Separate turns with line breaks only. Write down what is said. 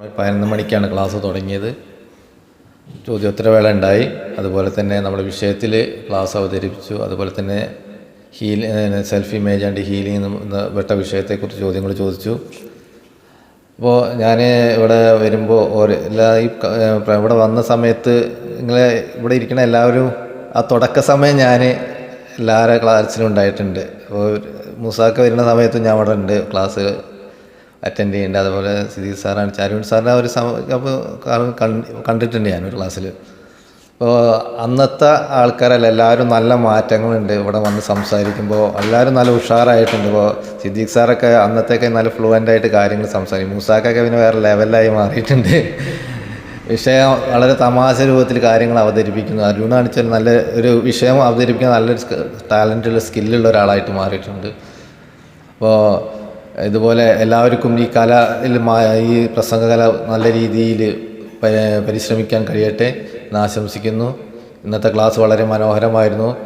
പതിനൊന്ന് മണിക്കാണ് ക്ലാസ് തുടങ്ങിയത്. ചോദ്യോത്തരവേള ഉണ്ടായി. അതുപോലെ തന്നെ നമ്മുടെ വിഷയത്തിൽ ക്ലാസ് അവതരിപ്പിച്ചു. അതുപോലെ തന്നെ heal self image and healing എന്ന വെട്ട വിഷയത്തെക്കുറിച്ച് ചോദ്യങ്ങൾ ചോദിച്ചു. അപ്പോൾ ഞാൻ ഇവിടെ വരുമ്പോൾ ഓരോ എല്ലാ ഈ ഇവിടെ വന്ന സമയത്ത് നിങ്ങളെ ഇവിടെ ഇരിക്കുന്ന എല്ലാവരും ആ തുടക്ക സമയം ഞാൻ എല്ലാവരുടെ ക്ലാസ്സിലും ഉണ്ടായിട്ടുണ്ട്. അപ്പോൾ മുസാക്ക വരുന്ന സമയത്ത് ഞാൻ അവിടെ ഉണ്ട് ക്ലാസ് അറ്റൻഡ് ചെയ്യുന്നുണ്ട് അതുപോലെ സിദ്ദീഖ് സാറാണ് ചാരുവൻ സാറിനെ ഒരു അപ്പോൾ കണ്ടിട്ടുണ്ട് ഞാൻ ഒരു ക്ലാസ്സിൽ അപ്പോൾ അന്നത്തെ ആൾക്കാരല്ല എല്ലാവരും നല്ല മാറ്റങ്ങളുണ്ട്. ഇവിടെ വന്ന് സംസാരിക്കുമ്പോൾ എല്ലാവരും നല്ല ഉഷാറായിട്ടുണ്ട്. ഇപ്പോൾ സിദ്ദീഖ് സാറൊക്കെ അന്നത്തേക്ക് നല്ല ഫ്ലുവന്റ് ആയിട്ട് കാര്യങ്ങൾ സംസാരിക്കും. മൂസാക്കൊക്കെ പിന്നെ വേറെ ലെവലായി മാറിയിട്ടുണ്ട്. വിഷയം വളരെ തമാശ രൂപത്തിൽ കാര്യങ്ങൾ അവതരിപ്പിക്കുന്നു. അരുണാണ് വെച്ചാൽ നല്ല ഒരു വിഷയം അവതരിപ്പിക്കാൻ നല്ലൊരു ടാലന്റുള്ള സ്കില്ലുള്ള ഒരാളായിട്ട് മാറിയിട്ടുണ്ട്. അപ്പോൾ ഇതുപോലെ എല്ലാവർക്കും ഈ കലയിൽ ഈ പ്രസംഗകല നല്ല രീതിയിൽ പരിശ്രമിക്കാൻ കഴിയട്ടെ എന്ന് ആശംസിക്കുന്നു. ഇന്നത്തെ ക്ലാസ് വളരെ മനോഹരമായിരുന്നു.